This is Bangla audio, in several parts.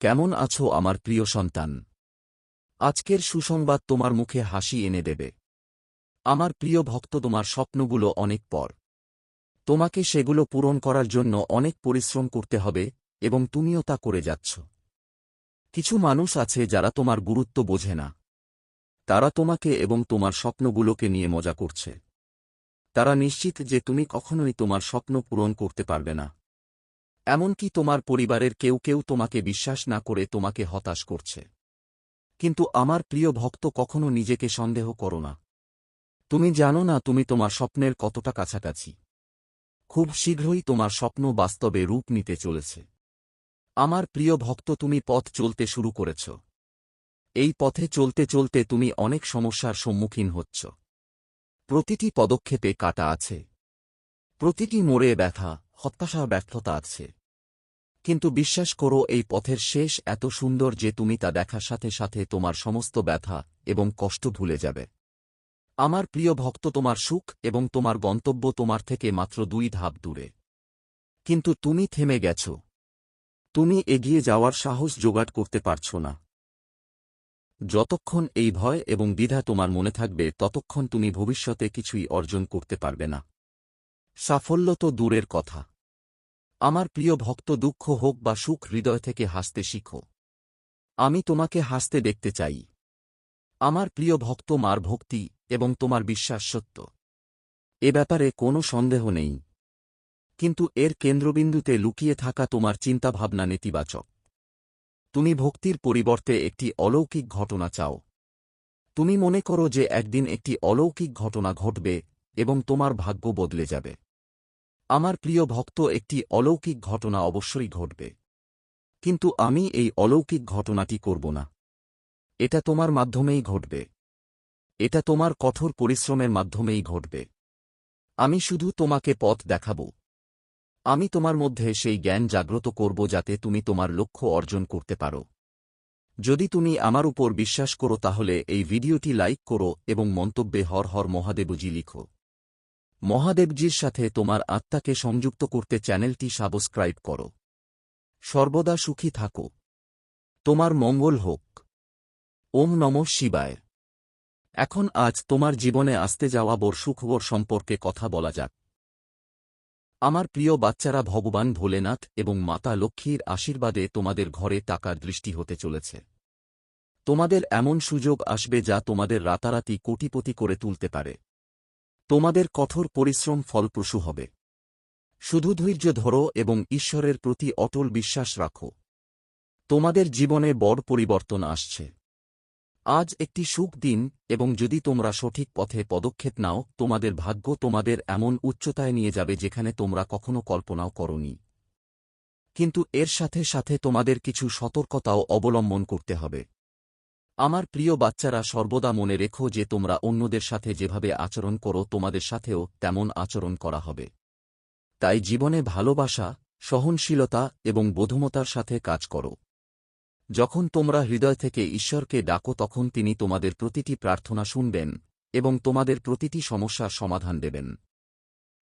কেমন আছো আমার প্রিয় সন্তান? আজকের সুসংবাদ তোমার মুখে হাসি এনে দেবে। আমার প্রিয় ভক্ত, তোমার স্বপ্নগুলো অনেক পর। তোমাকে সেগুলো পূরণ করার জন্য অনেক পরিশ্রম করতে হবে এবং তুমিও তা করে যাচ্ছ। কিছু মানুষ আছে যারা তোমার গুরুত্ব বোঝে না। তারা তোমাকে এবং তোমার স্বপ্নগুলোকে নিয়ে মজা করছে। তারা নিশ্চিত যে তুমি কখনোই তোমার স্বপ্ন পূরণ করতে পারবে না। এমনকি তোমার পরিবারের কেউ কেউ তোমাকে বিশ্বাস না করে তোমাকে হতাশ করছে। কিন্তু আমার প্রিয় ভক্ত কখনো নিজেকে সন্দেহ করো না। তুমি জানো না তুমি তোমার স্বপ্নের কতটা কাছাকাছি। খুব শীঘ্রই তোমার স্বপ্ন বাস্তবে রূপ নিতে চলেছে। আমার প্রিয় ভক্ত তুমি পথ চলতে শুরু করেছ। এই পথে চলতে চলতে তুমি অনেক সমস্যার সম্মুখীন হচ্ছ। প্রতিটি পদক্ষেপে কাটা আছে। প্রতিটি মোড়ে ব্যথা, হতাশা, ব্যর্থতা আছে। কিন্তু বিশ্বাস করো, এই পথের শেষ এত সুন্দর যে তুমি তা দেখার সাথে সাথে তোমার সমস্ত ব্যথা এবং কষ্ট ভুলে যাবে। আমার প্রিয় ভক্ত, তোমার সুখ এবং তোমার গন্তব্য তোমার থেকে মাত্র দুই ধাপ দূরে। কিন্তু তুমি থেমে গেছ। তুমি এগিয়ে যাওয়ার সাহস জোগাড় করতে পারছ না। যতক্ষণ এই ভয় এবং দ্বিধা তোমার মনে থাকবে, ততক্ষণ তুমি ভবিষ্যতে কিছুই অর্জন করতে পারবে না। সাফল্য তো দূরের কথা। আমার প্রিয় ভক্ত দুঃখ হোক বা সুখ হৃদয় থেকে হাসতে শিখো। আমি তোমাকে হাসতে দেখতে চাই। আমার প্রিয় ভক্ত মার ভক্তি এবং তোমার বিশ্বাস সত্য। এ ব্যাপারে কোনো সন্দেহ নেই। কিন্তু এর কেন্দ্রবিন্দুতে লুকিয়ে থাকা তোমার চিন্তাভাবনা নেতিবাচক। তুমি ভক্তির পরিবর্তে একটি অলৌকিক ঘটনা চাও। তুমি মনে করো যে একদিন একটি অলৌকিক ঘটনা ঘটবে এবং তোমার ভাগ্য বদলে যাবে। আমার প্রিয় ভক্ত একটি অলৌকিক ঘটনা অবশ্যই ঘটবে। কিন্তু আমি এই অলৌকিক ঘটনাটি করব না। এটা তোমার মাধ্যমেই ঘটবে। এটা তোমার কঠোর পরিশ্রমের মাধ্যমেই ঘটবে। আমি শুধু তোমাকে পথ দেখাব। আমি তোমার মধ্যে সেই জ্ঞান জাগ্রত করব যাতে তুমি তোমার লক্ষ্য অর্জন করতে পারো। যদি তুমি আমার উপর বিশ্বাস করো তাহলে এই ভিডিওটি লাইক করো এবং মন্তব্যে হর হর মহাদেবজি লিখো। মহাদেবজির সাথে তোমার আত্মাকে সংযুক্ত করতে চ্যানেলটি সাবস্ক্রাইব করো। সর্বদা সুখী থাকো। তোমার মঙ্গল হোক। ওম নম শিবায়। এখন আজ তোমার জীবনে আসতে যাওয়া বর সুখবর সম্পর্কে কথা বলা যাক। আমার প্রিয় বাচ্চারা, ভগবান ভোলেনাথ এবং মাতা লক্ষ্মীর আশীর্বাদে তোমাদের ঘরে টাকার দৃষ্টি হতে চলেছে। তোমাদের এমন সুযোগ আসবে যা তোমাদের রাতারাতি কোটিপতি করে তুলতে পারে। তোমাদের কঠোর পরিশ্রম ফলপ্রসূ হবে। শুধু ধৈর্য ধরো এবং ঈশ্বরের প্রতি অটল বিশ্বাস রাখো। তোমাদের জীবনে বড় পরিবর্তন আসছে। আজ একটি সুখ দিন এবং যদি তোমরা সঠিক পথে পদক্ষেপ নাও, তোমাদের ভাগ্য তোমাদের এমন উচ্চতায় নিয়ে যাবে যেখানে তোমরা কখনো কল্পনাও করনি। কিন্তু এর সাথে সাথে তোমাদের কিছু সতর্কতাও অবলম্বন করতে হবে। আমার প্রিয় বাচ্চারা, সর্বদা মনে রেখো যে তোমরা অন্যদের সাথে যেভাবে আচরণ করো, তোমাদের সাথেও তেমন আচরণ করা হবে। তাই জীবনে ভালোবাসা, সহনশীলতা এবং বোধমতার সাথে কাজ করো। যখন তোমরা হৃদয় থেকে ঈশ্বরকে ডাকো, তখন তিনি তোমাদের প্রতিটি প্রার্থনা শুনবেন এবং তোমাদের প্রতিটি সমস্যার সমাধান দেবেন।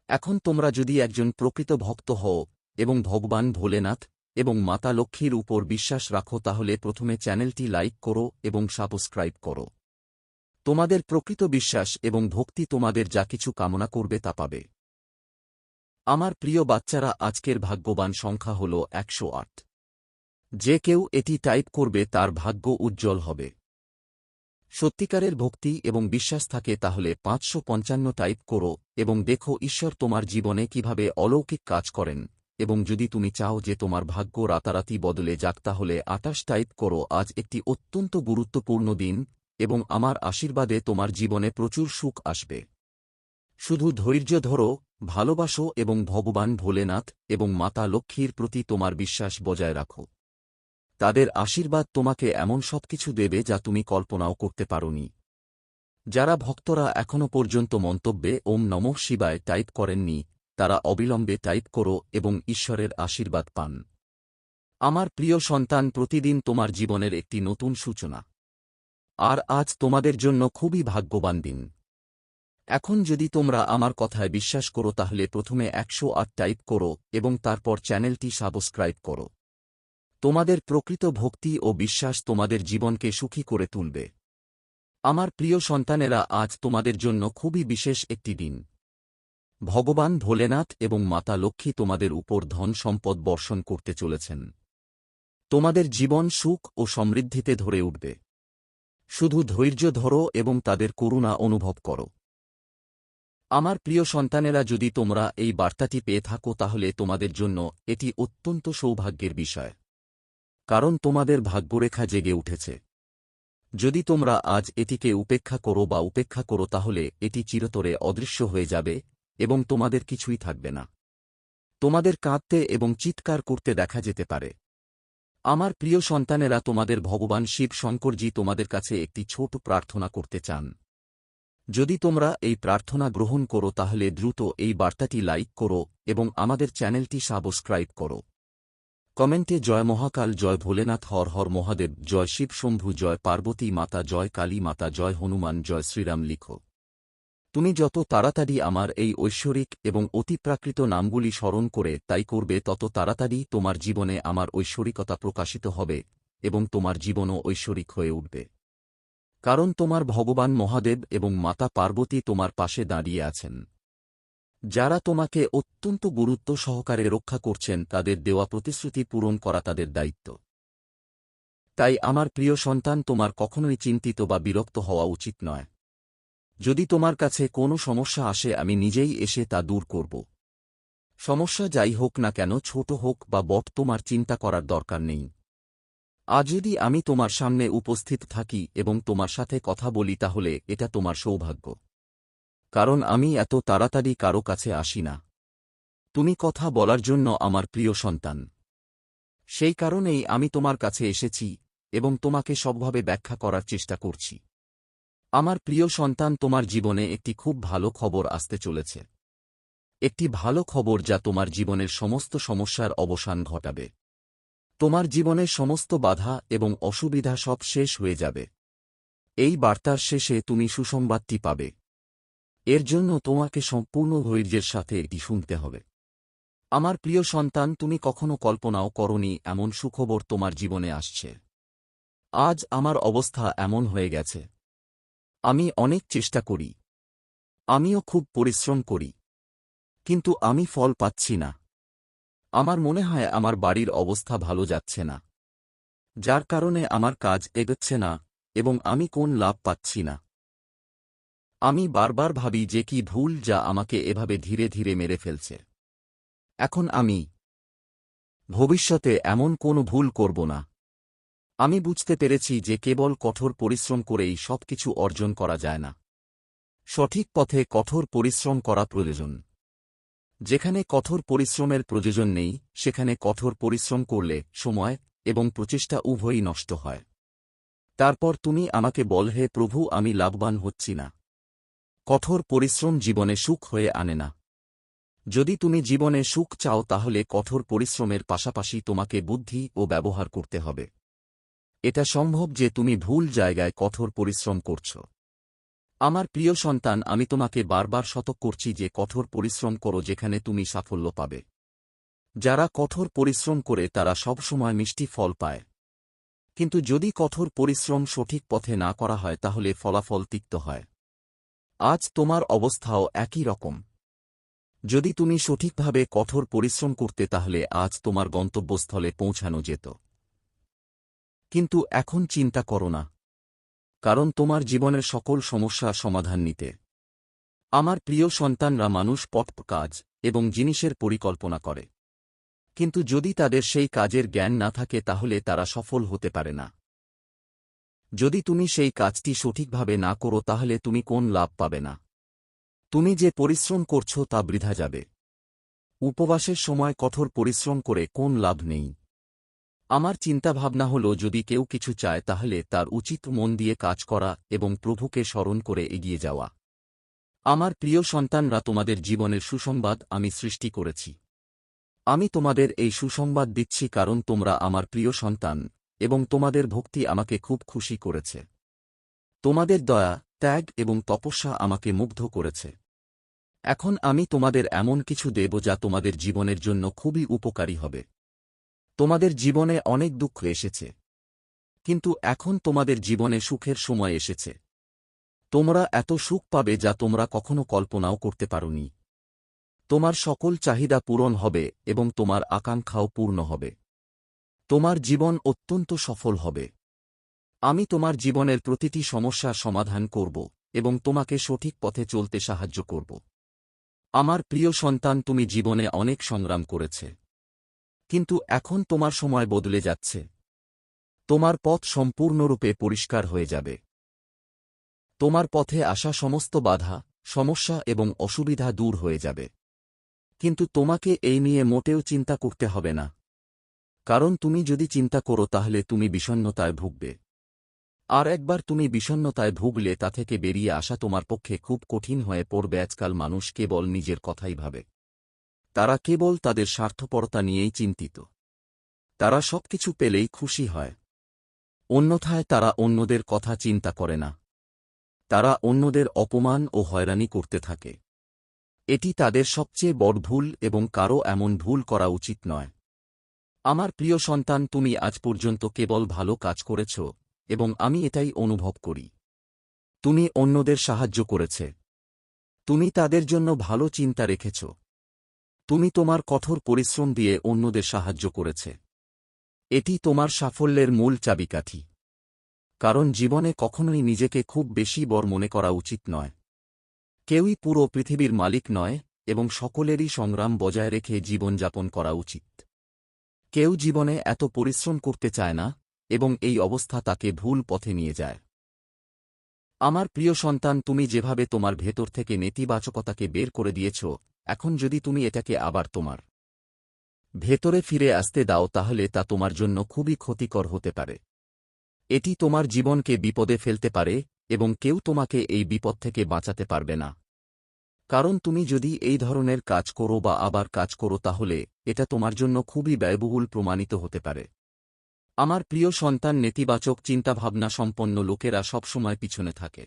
এখন তোমরা যদি একজন প্রকৃত ভক্ত হও এবং ভগবান ভোলেনাথ এবং মাতা লক্ষ্মীর উপর বিশ্বাস রাখো তাহলে প্রথমে চ্যানেলটি লাইক করো এবং সাবস্ক্রাইব করো। তোমাদের প্রকৃত বিশ্বাস এবং ভক্তি তোমাদের যা কিছু কামনা করবে তা পাবে। আমার প্রিয় বাচ্চারা, আজকের ভাগ্যবান সংখ্যা হল একশো আট। যে কেউ এটি টাইপ করবে তার ভাগ্য উজ্জ্বল হবে। সত্যিকারের ভক্তি এবং বিশ্বাস থাকে তাহলে পাঁচশো পঞ্চান্ন টাইপ করো এবং দেখো ঈশ্বর তোমার জীবনে কীভাবে অলৌকিক কাজ করেন। এবং যদি তুমি চাও যে তোমার ভাগ্য রাতারাতি বদলে যাক, তাহলে আটাশ টাইপ করো। আজ একটি অত্যন্ত গুরুত্বপূর্ণ দিন এবং আমার আশীর্বাদে তোমার জীবনে প্রচুর সুখ আসবে। শুধু ধৈর্য ধরো, ভালোবাসো এবং ভগবান ভোলেনাথ এবং মাতা লক্ষ্মীর প্রতি তোমার বিশ্বাস বজায় রাখো। তাদের আশীর্বাদ তোমাকে এমন সবকিছু দেবে যা তুমি কল্পনাও করতে পারোনি। যারা ভক্তরা এখনও পর্যন্ত মন্তব্যে ওম নমঃ শিবায় টাইপ করেননি তারা অবিলম্বে টাইপ করো এবং ঈশ্বরের আশীর্বাদ পান। আমার প্রিয় সন্তান, প্রতিদিন তোমার জীবনের একটি নতুন সূচনা। আর আজ তোমাদের জন্য খুবই ভাগ্যবান দিন। এখন যদি তোমরা আমার কথায় বিশ্বাস করো, তাহলে প্রথমে একশো আট টাইপ করো এবং তারপর চ্যানেলটি সাবস্ক্রাইব করো। তোমাদের প্রকৃত ভক্তি ও বিশ্বাস তোমাদের জীবনকে সুখী করে তুলবে। আমার প্রিয় সন্তানেরা, আজ তোমাদের জন্য খুবই বিশেষ একটি দিন। ভগবান ভোলেনাথ এবং মাতা লক্ষ্মী তোমাদের উপর ধন সম্পদ বর্ষণ করতে চলেছেন। তোমাদের জীবন সুখ ও সমৃদ্ধিতে ধরে উঠবে। শুধু ধৈর্য ধরো এবং তাদের করুণা অনুভব করো। আমার প্রিয় সন্তানেরা, যদি তোমরা এই বার্তাটি পেয়ে থাকো, তাহলে তোমাদের জন্য এটি অত্যন্ত সৌভাগ্যের বিষয়। কারণ তোমাদের ভাগ্যরেখা জেগে উঠেছে। যদি তোমরা আজ এটিকে উপেক্ষা করো বা উপেক্ষা করো, তাহলে এটি চিরতরে অদৃশ্য হয়ে যাবে এবং তোমাদের কিছুই থাকবে না। তোমাদের কাঁদতে এবং চিৎকার করতে দেখা যেতে পারে। আমার প্রিয় সন্তানেরা, তোমাদের ভগবান শিব শঙ্করজি তোমাদের কাছে একটি ছোট প্রার্থনা করতে চান। যদি তোমরা এই প্রার্থনা গ্রহণ করো, তাহলে দ্রুত এই বার্তাটি লাইক করো এবং আমাদের চ্যানেলটি সাবস্ক্রাইব করো। কমেন্টে জয় মহাকাল, জয় ভোলেনাথ, হর হর মহাদেব, জয় শিব শম্ভু, জয় পার্বতী মাতা, জয় কালী মাতা, জয় হনুমান, জয় শ্রীরাম লিখো। তুমি যত তাড়াতাড়ি আমার এই ঐশ্বরিক এবং অতিপ্রাকৃত নামগুলি স্মরণ করে তাই করবে তত তাড়াতাড়ি তোমার জীবনে আমার ঐশ্বরিকতা প্রকাশিত হবে এবং তোমার জীবনও ঐশ্বরিক হয়ে উঠবে। কারণ তোমার ভগবান মহাদেব এবং মাতা পার্বতী তোমার পাশে দাঁড়িয়ে আছেন। যারা তোমাকে অত্যন্ত গুরুত্ব সহকারে রক্ষা করছেন, তাদের দেওয়া প্রতিশ্রুতি পূরণ করা তাদের দায়িত্ব। তাই আমার প্রিয় সন্তান, তোমার কখনোই চিন্তিত বা বিরক্ত হওয়া উচিত নয়। যদি তোমার কাছে কোনো সমস্যা আসে, আমি নিজেই এসে তা দূর করব। সমস্যা যাই হোক না কেন, ছোট হোক বা বট, তোমার চিন্তা করার দরকার নেই। আজ যদি আমি তোমার সামনে উপস্থিত থাকি এবং তোমার সাথে কথা বলি, তাহলে এটা তোমার সৌভাগ্য। কারণ আমি এত তাড়াতাড়ি কারও কাছে আসি না। তুমি কথা বলার জন্য আমার প্রিয় সন্তান। সেই কারণেই আমি তোমার কাছে এসেছি এবং তোমাকে সবভাবে ব্যাখ্যা করার চেষ্টা করছি। আমার প্রিয় সন্তান, তোমার জীবনে একটি খুব ভালো খবর আসতে চলেছে। একটি ভালো খবর যা তোমার জীবনের সমস্ত সমস্যার অবসান ঘটাবে। তোমার জীবনের সমস্ত বাধা এবং অসুবিধা সব শেষ হয়ে যাবে। এই বার্তার শেষে তুমি সুসংবাদটি পাবে। এর জন্য তোমাকে সম্পূর্ণ ধৈর্যের সাথে এটি শুনতে হবে। আমার প্রিয় সন্তান, তুমি কখনো কল্পনাও করনি এমন সুখবর তোমার জীবনে আসছে। আজ আমার অবস্থা এমন হয়ে গেছে। আমি অনেক চেষ্টা করি। আমিও খুব পরিশ্রম করি। কিন্তু আমি ফল পাচ্ছি না। আমার মনে হয় আমার বাড়ির অবস্থা ভালো যাচ্ছে না। যার কারণে আমার কাজ এগোচ্ছে না এবং আমি কোন লাভ পাচ্ছি না। আমি বারবার ভাবি যে কি ভুল যা আমাকে এভাবে ধীরে ধীরে মেরে ফেলছে। এখন আমি ভবিষ্যতে এমন কোনো ভুল করব না। আমি বুঝতে পেরেছি যে কেবল কঠোর পরিশ্রম করেই সবকিছু অর্জন করা যায় না। সঠিক পথে কঠোর পরিশ্রম করা প্রয়োজন। যেখানে কঠোর পরিশ্রমের প্রয়োজন নেই, সেখানে কঠোর পরিশ্রম করলে সময় এবং প্রচেষ্টা উভয়ই নষ্ট হয়। তারপর তুমি আমাকে বল, হে প্রভু, আমি লাভবান হচ্ছি না। কঠোর পরিশ্রম জীবনে সুখ হয়ে আনে না। যদি তুমি জীবনে সুখ চাও, তাহলে কঠোর পরিশ্রমের পাশাপাশি তোমাকে বুদ্ধি ও ব্যবহার করতে হবে। এটা সম্ভব যে তুমি ভুল জায়গায় কঠোর পরিশ্রম করছ। আমার প্রিয় সন্তান, আমি তোমাকে বারবার শতক করছি যে কঠোর পরিশ্রম করো যেখানে তুমি সাফল্য পাবে। যারা কঠোর পরিশ্রম করে, তারা সবসময় মিষ্টি ফল পায়। কিন্তু যদি কঠোর পরিশ্রম সঠিক পথে না করা হয়, তাহলে ফলাফল তিক্ত হয়। আজ তোমার অবস্থাও একই রকম। যদি তুমি সঠিকভাবে কঠোর পরিশ্রম করতে, তাহলে আজ তোমার গন্তব্যস্থলে পৌঁছানো যেত। কিন্তু এখন চিন্তা করো না। কারণ তোমার জীবনের সকল সমস্যা সমাধান নিতে। আমার প্রিয় সন্তানরা মানুষ পট কাজ এবং জিনিসের পরিকল্পনা করে। কিন্তু যদি তাদের সেই কাজের জ্ঞান না থাকে তাহলে তারা সফল হতে পারে না। যদি তুমি সেই কাজটি সঠিকভাবে না করো তাহলে তুমি কোন লাভ পাবে না। তুমি যে পরিশ্রম করছ তা বৃথা যাবে। উপবাসের সময় কঠোর পরিশ্রম করে কোন লাভ নেই। আমার চিন্তাভাবনা হল, যদি কেউ কিছু চায়, তাহলে তার উচিত মন দিয়ে কাজ করা এবং প্রভুকে স্মরণ করে এগিয়ে যাওয়া। আমার প্রিয় সন্তানরা, তোমাদের জীবনের সুসংবাদ আমি সৃষ্টি করেছি। আমি তোমাদের এই সুসংবাদ দিচ্ছি কারণ তোমরা আমার প্রিয় সন্তান এবং তোমাদের ভক্তি আমাকে খুব খুশি করেছে। তোমাদের দয়া, ত্যাগ এবং তপস্যা আমাকে মুগ্ধ করেছে। এখন আমি তোমাদের এমন কিছু দেব যা তোমাদের জীবনের জন্য খুবই উপকারী হবে। তোমাদের জীবনে অনেক দুঃখ এসেছে। কিন্তু এখন তোমাদের জীবনে সুখের সময় এসেছে। তোমরা এত সুখ পাবে যা তোমরা কখনো কল্পনাও করতে পারোনি। তোমার সকল চাহিদা পূরণ হবে এবং তোমার আকাঙ্ক্ষাও পূর্ণ হবে। তোমার জীবন অত্যন্ত সফল হবে। আমি তোমার জীবনের প্রতিটি সমস্যার সমাধান করব এবং তোমাকে সঠিক পথে চলতে সাহায্য করব। আমার প্রিয় সন্তান, তুমি জীবনে অনেক সংগ্রাম করেছে। কিন্তু এখন তোমার সময় বদলে যাচ্ছে। তোমার পথ সম্পূর্ণরূপে পরিষ্কার হয়ে যাবে। তোমার পথে আসা সমস্ত বাধা, সমস্যা এবং অসুবিধা দূর হয়ে যাবে। কিন্তু তোমাকে এই নিয়ে মোটেও চিন্তা করতে হবে না। কারণ তুমি যদি চিন্তা করো তাহলে তুমি বিষণ্নতায় ভুগবে। আর একবার তুমি বিষণ্নতায় ভুগলে তা থেকে বেরিয়ে আসা তোমার পক্ষে খুব কঠিন হয়ে পড়বে আজকাল মানুষ কেবল নিজের কথাই ভাবে। তারা কেবল তাদের স্বার্থপরতা নিয়েই চিন্তিত। তারা সবকিছু পেলেই খুশি হয়। অন্যথায় তারা অন্যদের কথা চিন্তা করে না। তারা অন্যদের অপমান ও হয়রানি করতে থাকে। এটি তাদের সবচেয়ে বড় ভুল এবং কারও এমন ভুল করা উচিত নয়। আমার প্রিয় সন্তান, তুমি আজ পর্যন্ত কেবল ভালো কাজ করেছ এবং আমি এটাই অনুভব করি। তুমি অন্যদের সাহায্য করেছে। তুমি তাদের জন্য ভালো চিন্তা রেখেছ। তুমি তোমার কঠোর পরিশ্রম দিয়ে অন্যদের সাহায্য করেছে। এটি তোমার সাফল্যের মূল চাবিকাঠি। কারণ জীবনে কখনোই নিজেকে খুব বেশি বর মনে করা উচিত নয়। কেউই পুরো পৃথিবীর মালিক নয় এবং সকলেরই সংগ্রাম বজায় রেখে জীবনযাপন করা উচিত। কেউ জীবনে এত পরিশ্রম করতে চায় না এবং এই অবস্থা তাকে ভুল পথে নিয়ে যায়। আমার প্রিয় সন্তান, তুমি যেভাবে তোমার ভেতর থেকে নেতিবাচকতাকে বের করে দিয়েছ এখন যদি তুমি এটাকে আবার তোমার ভেতরে ফিরে আসতে দাও তাহলে তা তোমার জন্য খুবই ক্ষতিকর হতে পারে। এটি তোমার জীবনকে বিপদে ফেলতে পারে এবং কেউ তোমাকে এই বিপদ থেকে বাঁচাতে পারবে না। কারণ তুমি যদি এই ধরনের কাজ করো বা আবার কাজ করো তাহলে এটা তোমার জন্য খুবই ব্যয়বহুল প্রমাণিত হতে পারে। আমার প্রিয় সন্তান নেতিবাচক চিন্তাভাবনা সম্পন্ন লোকেরা সবসময় পিছনে থাকে।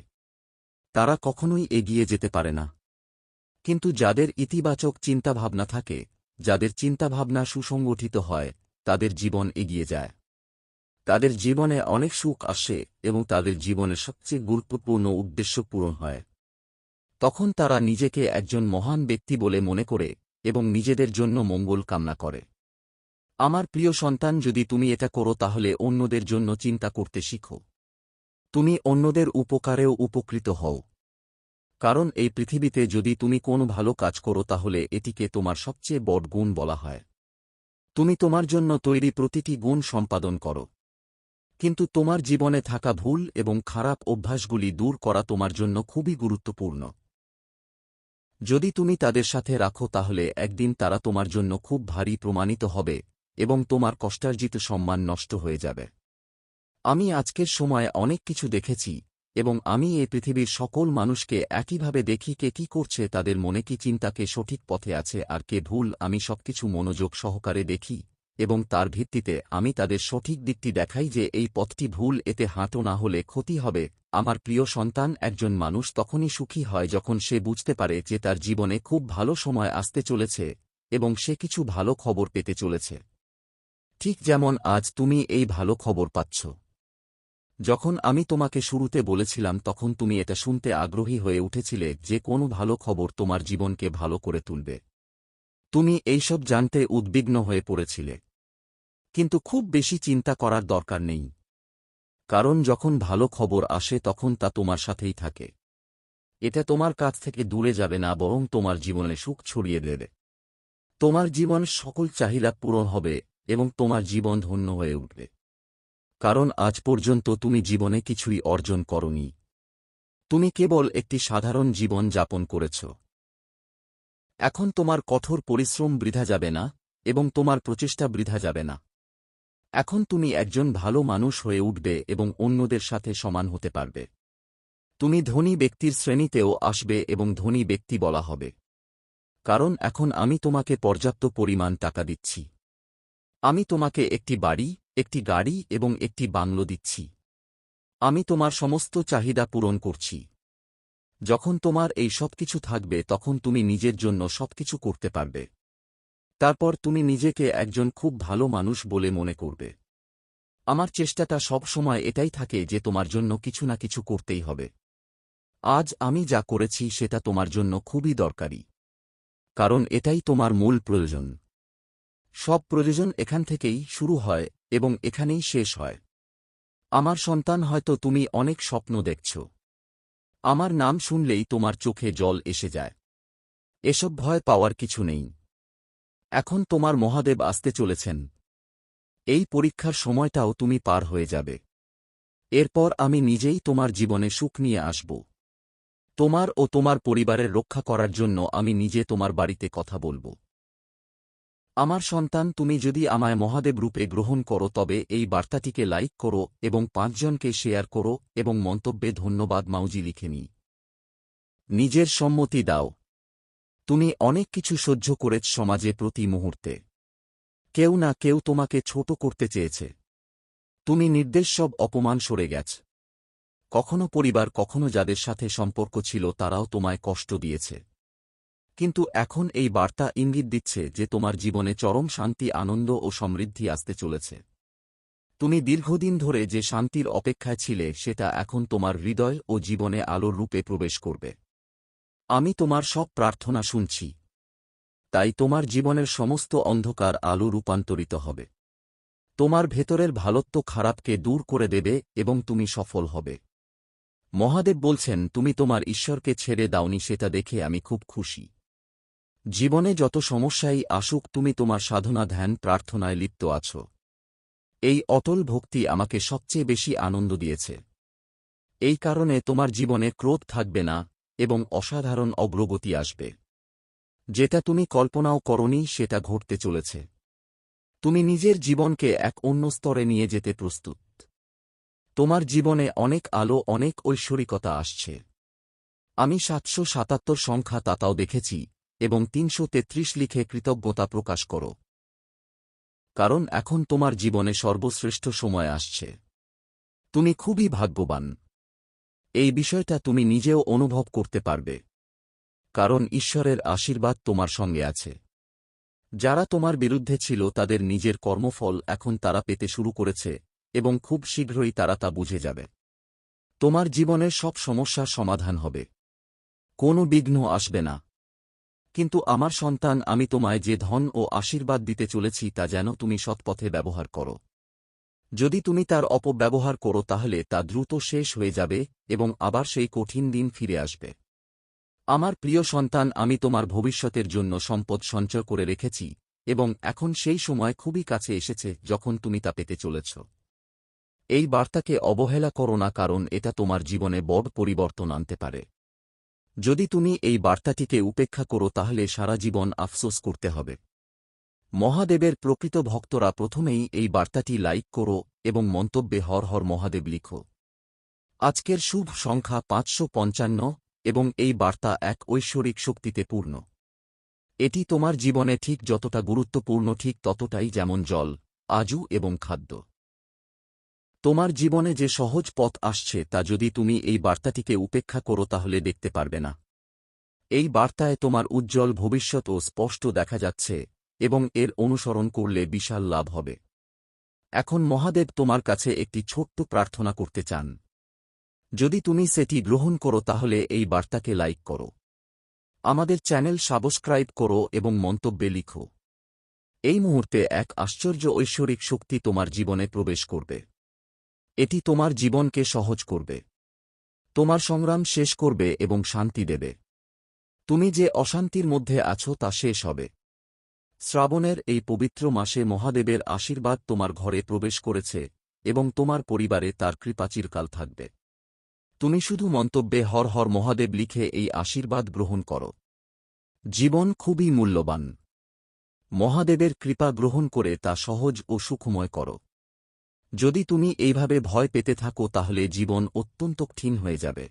তারা কখনোই এগিয়ে যেতে পারে না। কিন্তু যাদের ইতিবাচক চিন্তাভাবনা থাকে, যাদের চিন্তাভাবনা সুসংগঠিত হয়, তাদের জীবন এগিয়ে যায়। তাদের জীবনে অনেক সুখ আসে এবং তাদের জীবনের সবচেয়ে গুরুত্বপূর্ণ উদ্দেশ্য পূরণ হয়। তখন তারা নিজেকে একজন মহান ব্যক্তি বলে মনে করে এবং নিজেদের জন্য মঙ্গল কামনা করে। আমার প্রিয় সন্তান, যদি তুমি এটা করো তাহলে অন্যদের জন্য চিন্তা করতে শিখো। তুমি অন্যদের উপকারেও উপকৃত হও। কারণ এই পৃথিবীতে যদি তুমি কোনো ভালো কাজ করো তাহলে এটিকে তোমার সবচেয়ে বড় গুণ বলা হয়। তুমি তোমার জন্য তৈরি প্রতিটি গুণ সম্পাদন করো। কিন্তু তোমার জীবনে থাকা ভুল এবং খারাপ অভ্যাসগুলি দূর করা তোমার জন্য খুবই গুরুত্বপূর্ণ। যদি তুমি তাদের সাথে রাখো তাহলে একদিন তারা তোমার জন্য খুব ভারী প্রমাণিত হবে এবং তোমার কষ্টার্জিত সম্মান নষ্ট হয়ে যাবে। আমি আজকের সময় অনেক কিছু দেখেছি এবং আমি এই পৃথিবীর সকল মানুষকে একইভাবে দেখি কে কি করছে, তাদের মনে কি চিন্তাকে সঠিক পথে আছে আর কে ভুল, আমি সবকিছু মনোযোগ সহকারে দেখি এবং তার ভিত্তিতে আমি তাদের সঠিক দিকটি দেখাই যে এই পথটি ভুল, এতে হাঁটো না হলে ক্ষতি হবে। আমার প্রিয় সন্তান, একজন মানুষ তখনই সুখী হয় যখন সে বুঝতে পারে যে তার জীবনে খুব ভালো সময় আসতে চলেছে এবং সে কিছু ভালো খবর পেতে চলেছে। ঠিক যেমন আজ তুমি এই ভালো খবর পাচ্ছ। যখন আমি তোমাকে শুরুতে বলেছিলাম তখন তুমি এটা শুনতে আগ্রহী হয়ে উঠেছিলে যে কোনো ভালো খবর তোমার জীবনকে ভালো করে তুলবে। তুমি এইসব জানতে উদ্বিগ্ন হয়ে পড়েছিলে। কিন্তু খুব বেশি চিন্তা করার দরকার নেই। কারণ যখন ভালো খবর আসে তখন তা তোমার সাথেই থাকে। এটা তোমার কাছ থেকে দূরে যাবে না বরং তোমার জীবনে সুখ ছড়িয়ে দেবে। তোমার জীবন সকল চাহিদা পূরণ হবে এবং তোমার জীবন ধন্য হয়ে উঠবে। কারণ আজ পর্যন্ত তুমি জীবনে কিছুই অর্জন করনি। তুমি কেবল একটি সাধারণ জীবন যাপন করেছ। এখন তোমার কঠোর পরিশ্রম বৃথা যাবে না এবং তোমার প্রচেষ্টা বৃথা যাবে না। এখন তুমি একজন ভালো মানুষ হয়ে উঠবে এবং অন্যদের সাথে সমান হতে পারবে। তুমি ধনী ব্যক্তির শ্রেণীতেও আসবে এবং ধনী ব্যক্তি বলা হবে। কারণ এখন আমি তোমাকে পর্যাপ্ত পরিমাণ টাকা দিচ্ছি। আমি তোমাকে একটি বাড়ি একটি গাড়ি এবং একটি বাংলো দিচ্ছি। আমি তোমার সমস্ত চাহিদা পূরণ করছি। যখন তোমার এই সব কিছু থাকবে, তখন তুমি নিজের জন্য সবকিছু করতে পারবে। তারপর তুমি নিজেকে একজন খুব ভালো মানুষ বলে মনে করবে। আমার চেষ্টাটা সব সময় এটাই থাকে যে তোমার জন্য কিছু না কিছু করতেই হবে। আজ আমি যা করেছি, সেটা তোমার জন্য খুবই দরকারি। কারণ এটাই তোমার মূল প্রয়োজন। সব প্রয়োজন এখান থেকেই শুরু হয় এবং এখানেই শেষ হয়। আমার সন্তান হয়তো তুমি অনেক স্বপ্ন দেখছ। আমার নাম শুনলেই তোমার চোখে জল এসে যায়। এসব ভয় পাওয়ার কিছু নেই। এখন তোমার মহাদেব আসতে চলেছেন। এই পরীক্ষার সময়টাও তুমি পার হয়ে যাবে। এরপর আমি নিজেই তোমার জীবনে সুখ নিয়ে আসব। তোমার ও তোমার পরিবারের রক্ষা করার জন্য আমি নিজে তোমার বাড়িতে কথা বলব। আমার সন্তান, তুমি যদি আমায় মহাদেব রূপে গ্রহণ করো, তবে এই বার্তাটিকে লাইক করো এবং পাঁচজনকে শেয়ার করো এবং মন্তব্যে ধন্যবাদ, মাউজি লিখে নি নিজের সম্মতি দাও। তুমি অনেক কিছু সহ্য করেছ সমাজে প্রতি মুহূর্তে। কেউ না কেউ তোমাকে ছোট করতে চেয়েছে। তুমি নির্দেশ সব অপমান সরে গেছ। কখনো পরিবার, কখনো যাদের সাথে সম্পর্ক ছিল, তারাও তোমায় কষ্ট দিয়েছে। কিন্তু এখন এই বার্তা ইঙ্গিত দিচ্ছে যে তোমার জীবনে চরম শান্তি, আনন্দ ও সমৃদ্ধি আসতে চলেছে। তুমি দীর্ঘদিন ধরে যে শান্তির অপেক্ষায় ছিলে, সেটা এখন তোমার হৃদয় ও জীবনে আলোর রূপে প্রবেশ করবে। আমি তোমার সব প্রার্থনা শুনছি। তাই তোমার জীবনের সমস্ত অন্ধকার আলো রূপান্তরিত হবে। তোমার ভেতরের ভালত্ব খারাপকে দূর করে দেবে এবং তুমি সফল হবে। মহাদেব বলছেন, তুমি তোমার ঈশ্বরকে ছেড়ে দাওনি, সেটা দেখে আমি খুব খুশি। জীবনে যত সমস্যাই আসুক, তুমি তোমার সাধনা ধ্যান প্রার্থনায় লিপ্ত আছো। এই অটল ভক্তি আমাকে সবচেয়ে বেশি আনন্দ দিয়েছে। এই কারণে তোমার জীবনে ক্রোধ থাকবে না এবং অসাধারণ অগ্রগতি আসবে। যেটা তুমি কল্পনাও করনি, সেটা ঘটতে চলেছে। তুমি নিজের জীবনকে এক অন্য স্তরে নিয়ে যেতে প্রস্তুত। তোমার জীবনে অনেক আলো, অনেক ঐশ্বরিকতা আসছে। আমি সাতশো সাতাত্তর সংখ্যা তাতাও দেখেছি। এবং তিনশো তেত্রিশ লিখে কৃতজ্ঞতা প্রকাশ করো। কারণ এখন তোমার জীবনে সর্বশ্রেষ্ঠ সময় আসছে। তুমি খুবই ভাগ্যবান। এই বিষয়টা তুমি নিজেও অনুভব করতে পারবে। কারণ ঈশ্বরের আশীর্বাদ তোমার সঙ্গে আছে। যারা তোমার বিরুদ্ধে ছিল তাদের নিজের কর্মফল এখন তারা পেতে শুরু করেছে, এবং খুব শীঘ্রই তারা তা বুঝে যাবে। তোমার জীবনের সব সমস্যার সমাধান হবে। কোনো বিঘ্ন আসবে না। কিন্তু আমার সন্তান, আমি তোমায় যে ধন ও আশীর্বাদ দিতে চলেছি তা যেন তুমি সৎপথে ব্যবহার করো। যদি তুমি তার অপব্যবহার করো তাহলে তা দ্রুত শেষ হয়ে যাবে এবং আবার সেই কঠিন দিন ফিরে আসবে। আমার প্রিয় সন্তান, আমি তোমার ভবিষ্যতের জন্য সম্পদ সঞ্চয় করে রেখেছি এবং এখন সেই সময় খুবই কাছে এসেছে যখন তুমি তা পেতে চলেছ। এই বার্তাকে অবহেলা করো না, কারণ এটা তোমার জীবনে বড় পরিবর্তন আনতে পারে। যদি তুমি এই বার্তাটিকে উপেক্ষা করো, তাহলে সারা জীবন আফসোস করতে হবে। মহাদেবের প্রকৃত ভক্তরা প্রথমেই এই বার্তাটি লাইক করো এবং মন্তব্যে হর হর মহাদেব লিখো। আজকের শুভ সংখ্যা পাঁচশো পঞ্চান্ন এবং এই বার্তা এক ঐশ্বরিক শক্তিতে পূর্ণ। এটি তোমার জীবনে ঠিক যতটা গুরুত্বপূর্ণ, ঠিক ততটাই যেমন জল, আজু এবং খাদ্য। তোমার জীবনে যে সহজ পথ আসছে তা যদি তুমি এই বার্তাটিকে উপেক্ষা করো তাহলে দেখতে পারবে না। এই বার্তায় তোমার উজ্জ্বল ভবিষ্যৎ ও স্পষ্ট দেখা যাচ্ছে এবং এর অনুসরণ করলে বিশাল লাভ হবে। এখন মহাদেব তোমার কাছে একটি ছোট্ট প্রার্থনা করতে চান। যদি তুমি সেটি গ্রহণ করো তাহলে এই বার্তাকে লাইক করো। আমাদের চ্যানেল সাবস্ক্রাইব করো এবং মন্তব্যে লিখো। এই মুহূর্তে এক আশ্চর্য ঐশ্বরিক শক্তি তোমার জীবনে প্রবেশ করবে। এটি তোমার জীবনকে সহজ করবে। তোমার সংগ্রাম শেষ করবে এবং শান্তি দেবে। তুমি যে অশান্তির মধ্যে আছো তা শেষ হবে। শ্রাবণের এই পবিত্র মাসে মহাদেবের আশীর্বাদ তোমার ঘরে প্রবেশ করেছে এবং তোমার পরিবারে তার কৃপা চিরকাল থাকবে। তুমি শুধু মন্তব্যে হর হর মহাদেব লিখে এই আশীর্বাদ গ্রহণ করো। জীবন খুবই মূল্যবান। মহাদেবের কৃপা গ্রহণ করে তা সহজ ও সুখময় করো। যদি তুমি এইভাবে ভয় পেতে থাকো তাহলে জীবন অত্যন্ত ক্ষীণ হয়ে যাবে।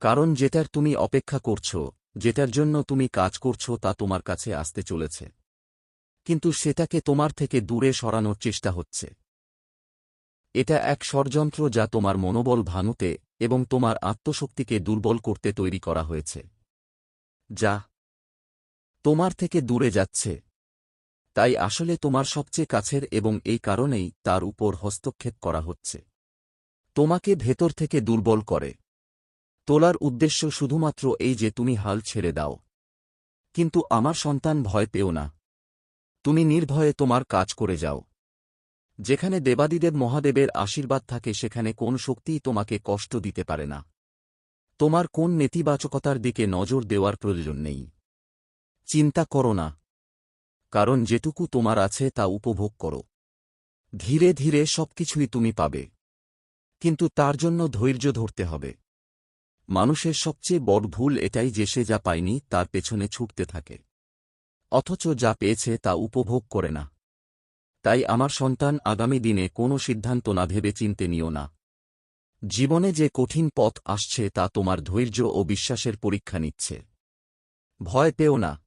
কারণ যেটার তুমি অপেক্ষা করছ, যেটার জন্য তুমি কাজ করছ তা তোমার কাছে আসতে চলেছে। কিন্তু সেটাকে তোমার থেকে দূরে সরানোর চেষ্টা হচ্ছে। এটা এক ষড়যন্ত্র যা তোমার মনোবল ভাঙুতে এবং তোমার আত্মশক্তিকে দুর্বল করতে তৈরি করা হয়েছে। যা তোমার থেকে দূরে যাচ্ছে। তাই আসলে তোমার সবচেয়ে কাছের এবং এই কারণেই তার উপর হস্তক্ষেপ করা হচ্ছে। তোমাকে ভেতর থেকে দুর্বল করে। তোলার উদ্দেশ্য শুধুমাত্র এই যে তুমি হাল ছেড়ে দাও। কিন্তু আমার সন্তান ভয় পেও না। তুমি নির্ভয়ে তোমার কাজ করে যাও। যেখানে দেবাদিদেব মহাদেবের আশীর্বাদ থাকে সেখানে কোন শক্তিই তোমাকে কষ্ট দিতে পারে না। তোমার কোন নেতিবাচকতার দিকে নজর দেওয়ার প্রয়োজন নেই। চিন্তা করো না। কারণ যেটুকু তোমার আছে তা উপভোগ করো। ধীরে ধীরে সবকিছুই তুমি পাবে। কিন্তু তার জন্য ধৈর্য ধরতে হবে। মানুষের সবচেয়ে বড় ভুল এটাই যে সে যা পায়নি তার পেছনে ছুটতে থাকে। অথচ যা পেয়েছে তা উপভোগ করে না। তাই আমার সন্তান আগামী দিনে কোনো সিদ্ধান্ত না ভেবে চিনতে নিও না। জীবনে যে কঠিন পথ আসছে তা তোমার ধৈর্য ও বিশ্বাসের পরীক্ষা নিচ্ছে। ভয় পেও না।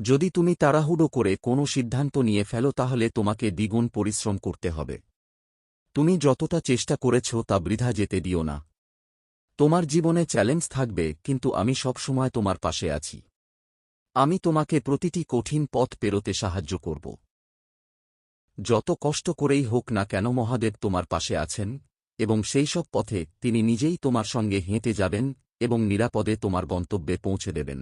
যদি তুমি তাড়াহুড়ো করে কোনো সিদ্ধান্ত নিয়ে ফেলো তাহলে তোমাকে দ্বিগুণ পরিশ্রম করতে হবে। তুমি যতটা চেষ্টা করেছ তা বৃথা যেতে দিও না। তোমার জীবনে চ্যালেঞ্জ থাকবে, কিন্তু আমি সবসময় তোমার পাশে আছি। আমি তোমাকে প্রতিটি কঠিন পথ পেরোতে সাহায্য করব। যত কষ্ট করেই হোক না কেন মহাদেব তোমার পাশে আছেন, এবং সেই সব পথে তিনি নিজেই তোমার সঙ্গে হেঁটে যাবেন এবং নিরাপদে তোমার গন্তব্যে পৌঁছে দেবেন।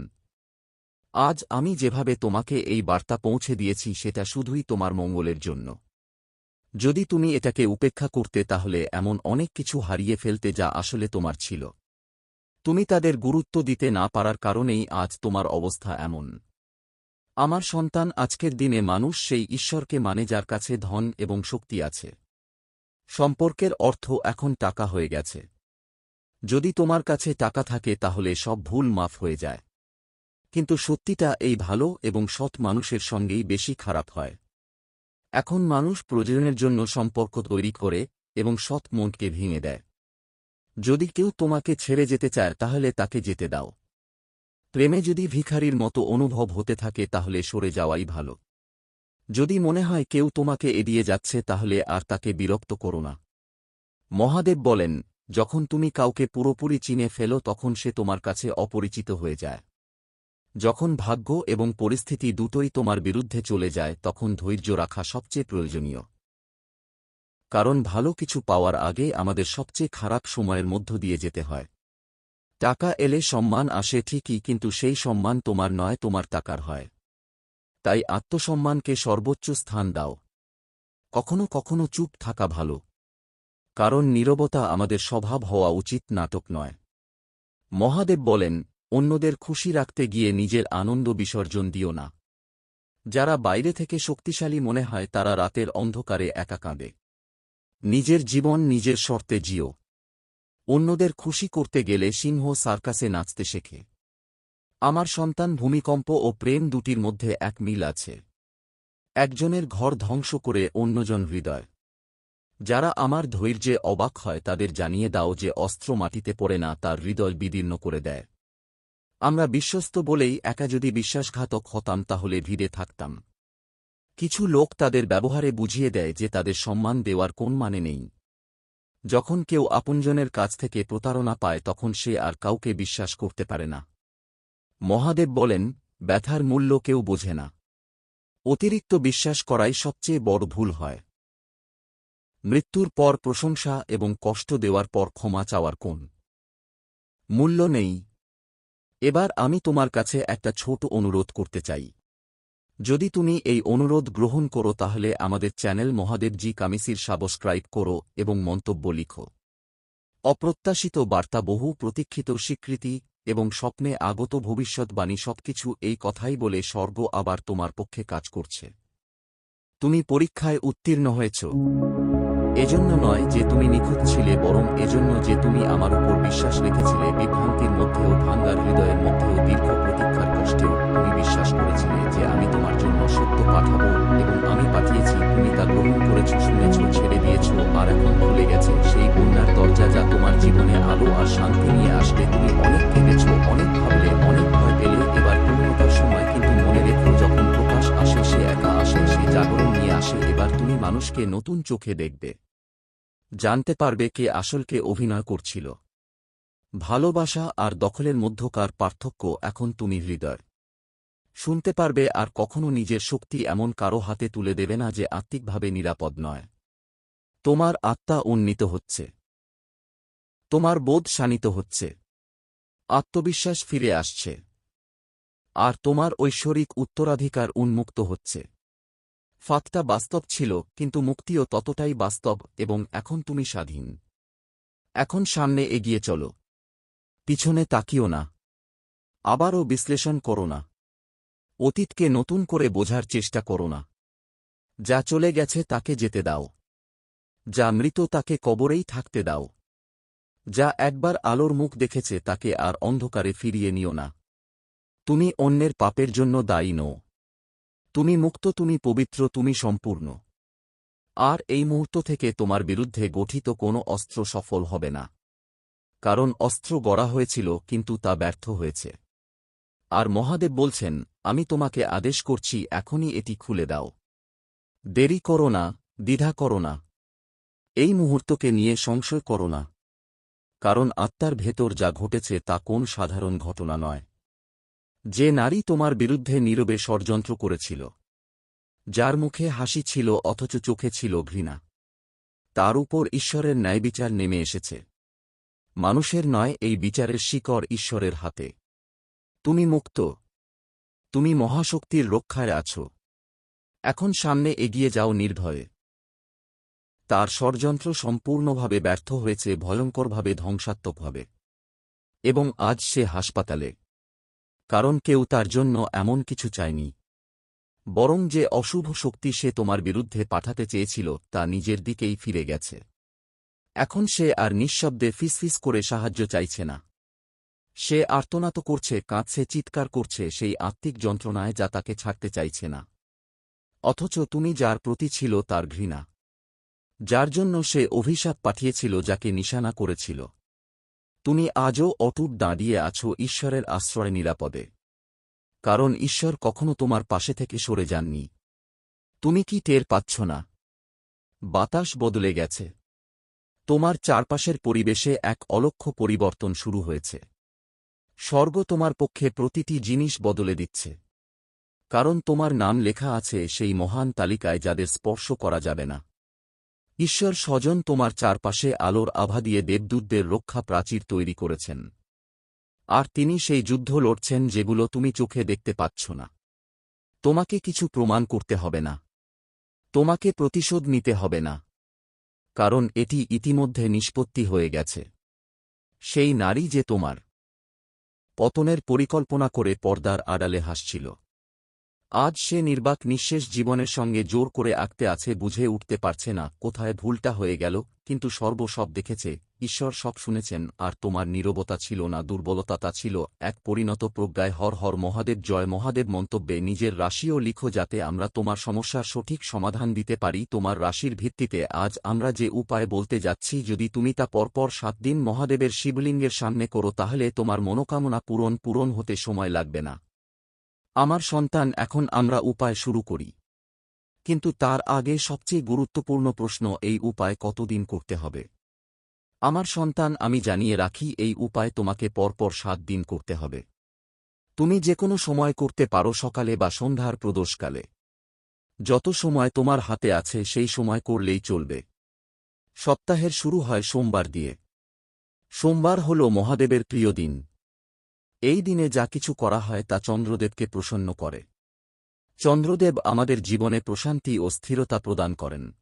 আজ আমি যেভাবে তোমাকে এই বার্তা পৌঁছে দিয়েছি সেটা শুধুই তোমার মঙ্গলের জন্য। যদি তুমি এটাকে উপেক্ষা করতে তাহলে এমন অনেক কিছু হারিয়ে ফেলতে যা আসলে তোমার ছিল। তুমি তাদের গুরুত্ব দিতে না পারার কারণেই আজ তোমার অবস্থা এমন। আমার সন্তান আজকের দিনে মানুষ সেই ঈশ্বরকে মানে যার কাছে ধন এবং শক্তি আছে। সম্পর্কের অর্থ এখন টাকা হয়ে গেছে। যদি তোমার কাছে টাকা থাকে তাহলে সব ভুল মাফ হয়ে যায়। কিন্তু সত্যিটা এই ভালো এবং সৎ মানুষের সঙ্গেই বেশি খারাপ হয়। এখন মানুষ প্রয়োজনের জন্য সম্পর্ক তৈরি করে এবং সৎ মনকে ভেঙে দেয়। যদি কেউ তোমাকে ছেড়ে যেতে চায়, তাহলে তাকে যেতে দাও। প্রেমে যদি ভিখারির মতো অনুভব হতে থাকে, তাহলে সরে যাওয়াই ভালো। যদি মনে হয় কেউ তোমাকে এড়িয়ে যাচ্ছে, তাহলে আর তাকে বিরক্ত করো না। মহাদেব বলেন, যখন তুমি কাউকে পুরোপুরি চিনে ফেলো, তখন সে তোমার কাছে অপরিচিত হয়ে যায়। যখন ভাগ্য এবং পরিস্থিতি দুটোই তোমার বিরুদ্ধে চলে যায়, তখন ধৈর্য রাখা সবচেয়ে প্রয়োজনীয়। কারণ ভালো কিছু পাওয়ার আগে আমাদের সবচেয়ে খারাপ সময়ের মধ্য দিয়ে যেতে হয়। টাকা এলে সম্মান আসে ঠিকই, কিন্তু সেই সম্মান তোমার নয়, তোমার টাকার হয়। তাই আত্মসম্মানকে সর্বোচ্চ স্থান দাও। কখনো কখনো চুপ থাকা ভালো। কারণ নীরবতা আমাদের স্বভাব হওয়া উচিত নাটক নয়। মহাদেব বলেন অন্যদের খুশি রাখতে গিয়ে নিজের আনন্দ বিসর্জন দিও না। যারা বাইরে থেকে শক্তিশালী মনে হয়, তারা রাতের অন্ধকারে একা কাঁদে। নিজের জীবন নিজের শর্তে জিও। অন্যদের খুশি করতে গেলে সিংহ সার্কাসে নাচতে শেখে। আমার সন্তান ভূমিকম্প ও প্রেম দুটির মধ্যে এক মিল আছে। একজনের ঘর ধ্বংস করে অন্যজন হৃদয়। যারা আমার ধৈর্যে অবাক হয়, তাদের জানিয়ে দাও যে অস্ত্র মাটিতে পড়ে না, তার হৃদয় বিদীর্ণ করে দেয়। আমরা বিশ্বস্ত বলেই একা যদি বিশ্বাসঘাতক হতাম তাহলে ভিড়ে থাকতাম। কিছু লোক তাদের ব্যবহারে বুঝিয়ে দেয় যে তাদের সম্মান দেওয়ার কোন মানে নেই। যখন কেউ আপনজনের কাছ থেকে প্রতারণা পায় তখন সে আর কাউকে বিশ্বাস করতে পারে না। মহাদেব বলেন, ব্যথার মূল্য কেউ বোঝে না। অতিরিক্ত বিশ্বাস করাই সবচেয়ে বড় ভুল হয়। মৃত্যুর পর প্রশংসা এবং কষ্ট দেওয়ার পর ক্ষমা চাওয়ার কোন মূল্য নেই। এবার আমি তোমার কাছে একটা ছোট অনুরোধ করতে চাই। যদি তুমি এই অনুরোধ গ্রহণ করো তাহলে আমাদের চ্যানেল মহাদেবজি কামিসির সাবস্ক্রাইব করো এবং মন্তব্য লিখো। অপ্রত্যাশিত বার্তা বহু প্রতীক্ষিত স্বীকৃতি এবং স্বপ্নে আগত ভবিষ্যৎবাণী সবকিছু এই কথাই বলে স্বর্গ আবার তোমার পক্ষে কাজ করছে। তুমি পরীক্ষায় উত্তীর্ণ হয়েছ। এজন্য নয় যে তুমি নিখুঁত ছিলে, বরং এজন্য যে তুমি আমার উপর বিশ্বাস রেখেছিলে, বিভ্রান্তির মধ্যেও, ভাঙ্গার হৃদয়ের মধ্যেও, দীর্ঘ প্রতীক্ষার কষ্টেও তুমি বিশ্বাস করেছিলে যে আমি তোমার জন্য সত্য পাঠাবো এবং আমি পাঠিয়েছি, তুমি তা গ্রহণ করেছ, শুনেছ, ছেড়ে দিয়েছ, আর এখন খুলে গেছে। সেই বন্যার দরজা যা তোমার জীবনে আলো আর শান্তি নিয়ে আসবে, তুমি অনেক কেঁদেছ, অনেক ভাবলে, অনেক ভয় পেলে, এবার পূর্ণতার সময়, কিন্তু মনে রেখো, যখন প্রকাশ আসে, সে একা আসে, সে জাগরণ আসে, এবার তুমি মানুষকে নতুন চোখে দেখবে। জানতে পারবে কে আসলকে অভিনয় করছিল। ভালোবাসা আর দখলের মধ্যকার পার্থক্য এখন তুমি হৃদয়। শুনতে পারবে আর কখনো নিজের শক্তি এমন কারও হাতে তুলে দেবে না যে আত্মিকভাবে নিরাপদ নয়। তোমার আত্মা উন্নীত হচ্ছে। তোমার বোধ শানিত হচ্ছে। আত্মবিশ্বাস ফিরে আসছে। আর তোমার ঐশ্বরিক উত্তরাধিকার উন্মুক্ত হচ্ছে। ফাঁকটা বাস্তব ছিল, কিন্তু মুক্তিও ততটাই বাস্তব এবং এখন তুমি স্বাধীন। এখন সামনে এগিয়ে চলো। পিছনে তাকিও না। আবারও বিশ্লেষণ করো না। অতীতকে নতুন করে বোঝার চেষ্টা করো না। যা চলে গেছে তাকে যেতে দাও। যা মৃত তাকে কবরেই থাকতে দাও। যা একবার আলোর মুখ দেখেছে তাকে আর অন্ধকারে ফিরিয়ে নিও না। তুমি অন্যের পাপের জন্য দায়ী নও। তুমি মুক্ত, তুমি পবিত্র, তুমি সম্পূর্ণ। আর এই মুহূর্ত থেকে তোমার বিরুদ্ধে গঠিত কোনো অস্ত্র সফল হবে না। কারণ অস্ত্র গড়া হয়েছিল, কিন্তু তা ব্যর্থ হয়েছে। আর মহাদেব বলছেন, আমি তোমাকে আদেশ করছি, এখনই এটি খুলে দাও। দেরি করো না, দ্বিধা করো না। এই মুহূর্তকে নিয়ে সংশয় করো না। কারণ আত্মার ভেতর যা ঘটেছে তা কোন সাধারণ ঘটনা নয়। যে নারী তোমার বিরুদ্ধে নীরবে ষড়যন্ত্র করেছিল। যার মুখে হাসি ছিল অথচ চোখে ছিল ঘৃণা। তার উপর ঈশ্বরের ন্যায়বিচার নেমে এসেছে। মানুষের নয়, এই বিচারের শিকড় ঈশ্বরের হাতে। তুমি মুক্ত। তুমি মহাশক্তির রক্ষায় আছো। এখন সামনে এগিয়ে যাও নির্ভয়ে। তার ষড়যন্ত্র সম্পূর্ণভাবে ব্যর্থ হয়েছে, ভয়ঙ্করভাবে ধ্বংসাত্মকভাবে। এবং আজ সে হাসপাতালে। কারণ কেউ তার জন্য এমন কিছু চায়নি। বরং যে অশুভ শক্তি সে তোমার বিরুদ্ধে পাঠাতে চেয়েছিল, তা নিজের দিকেই ফিরে গেছে। এখন সে আর নিঃশব্দে ফিসফিস করে সাহায্য চাইছে না। সে আর্তনাত করছে, কাঁদছে, চিৎকার করছে, সেই আত্মিক যন্ত্রণায় যা তাকে ছাড়তে চাইছে না। অথচ তুমি যার প্রতি ছিল তার ঘৃণা। যার জন্য সে অভিশাপ পাঠিয়েছিল, যাকে নিশানা করেছিল। তুমি আজও অটুট দাঁড়িয়ে আছো ঈশ্বরের আশ্রয় নিরাপদে। কারণ ঈশ্বর কখনো তোমার পাশে থেকে সরে যাননি। তুমি কি টের পাচ্ছ না? বাতাস বদলে গেছে। তোমার চারপাশের পরিবেশে এক অলক্ষ পরিবর্তন শুরু হয়েছে। স্বর্গ তোমার পক্ষে প্রতিটি জিনিস বদলে দিচ্ছে। কারণ তোমার নাম লেখা আছে সেই মহান তালিকায় যাদের স্পর্শ করা যাবে না। ঈশ্বর স্বজন তোমার চারপাশে আলোর আভা দিয়ে দেবদূতদের রক্ষা প্রাচীর তৈরি করেছেন। আর তিনি সেই যুদ্ধ লড়ছেন যেগুলো তুমি চোখে দেখতে পাচ্ছ না। তোমাকে কিছু প্রমাণ করতে হবে না। তোমাকে প্রতিশোধ নিতে হবে না। কারণ এটি ইতিমধ্যে নিষ্পত্তি হয়ে গেছে। সেই নারী যে তোমার। পতনের পরিকল্পনা করে পর্দার আড়ালে হাসছিল। আজ সে নির্বাক নিঃশেষ জীবনের সঙ্গে জোর করে আঁকতে আছে, বুঝে উঠতে পারছে না, কোথায় ভুলটা হয়ে গেল, কিন্তু সর্ব সব দেখেছে, ঈশ্বর সব শুনেছেন, আর তোমার নীরবতা ছিল না দুর্বলতা তা ছিল এক পরিণত প্রজ্ঞায়, হর হর মহাদেব জয় মহাদেব মন্তব্যে, নিজের রাশিও লিখো যাতে আমরা তোমার সমস্যার সঠিক সমাধান দিতে পারি, তোমার রাশির ভিত্তিতে আজ আমরা যে উপায় বলতে যাচ্ছি, যদি তুমি তা পরপর সাত দিন মহাদেবের শিবলিঙ্গের সামনে করো, তাহলে তোমার মনোকামনা পূরণ পূরণ হতে সময় লাগবে না। আমার সন্তান এখন আমরা উপায় শুরু করি। কিন্তু তার আগে সবচেয়ে গুরুত্বপূর্ণ প্রশ্ন, এই উপায় কতদিন করতে হবে? আমার সন্তান, আমি জানিয়ে রাখি, এই উপায় তোমাকে পরপর সাত দিন করতে হবে। তুমি যে কোনো সময় করতে পারো, সকালে বা সন্ধ্যার প্রদোষকালে। যত সময় তোমার হাতে আছে, সেই সময় করলেই চলবে। সপ্তাহের শুরু হয় সোমবার দিয়ে। সোমবার হল মহাদেবের প্রিয় দিন। এই দিনে যা কিছু করা হয় তা চন্দ্রদেবকে প্রসন্ন করে। চন্দ্রদেব আমাদের জীবনে প্রশান্তি ও স্থিরতা প্রদান করেন।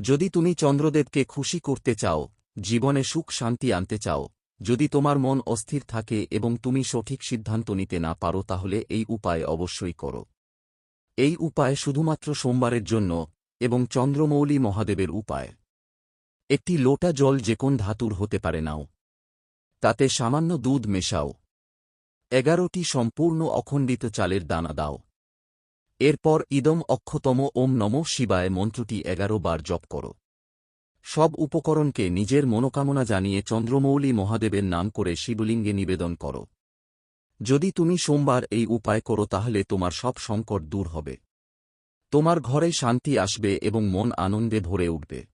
যদি তুমি চন্দ্রদেবকে খুশি করতে চাও, জীবনে সুখ শান্তি আনতে চাও, যদি তোমার মন অস্থির থাকে এবং তুমি সঠিক সিদ্ধান্ত নিতে না পারো তাহলে এই উপায় অবশ্যই করো। এই উপায় শুধুমাত্র সোমবারের জন্য এবং চন্দ্রমৌলি মহাদেবের উপায়। একটি লোটা জল যে কোন ধাতুর হতে পারে নাও। তাতে সামান্য দুধ মেশাও। এগারোটি সম্পূর্ণ অখণ্ডিত চালের দানা দাও। এরপর ইদম অক্ষতম ওম নম শিবায় মন্ত্রটি এগারো বার জপ করো। সব উপকরণকে নিজের মনোকামনা জানিয়ে চন্দ্রমৌলী মহাদেবের নাম করে শিবলিঙ্গে নিবেদন করো। যদি তুমি সোমবার এই উপায় করো তাহলে তোমার সব সংকট দূর হবে। তোমার ঘরে শান্তি আসবে এবং মন আনন্দে ভরে উঠবে।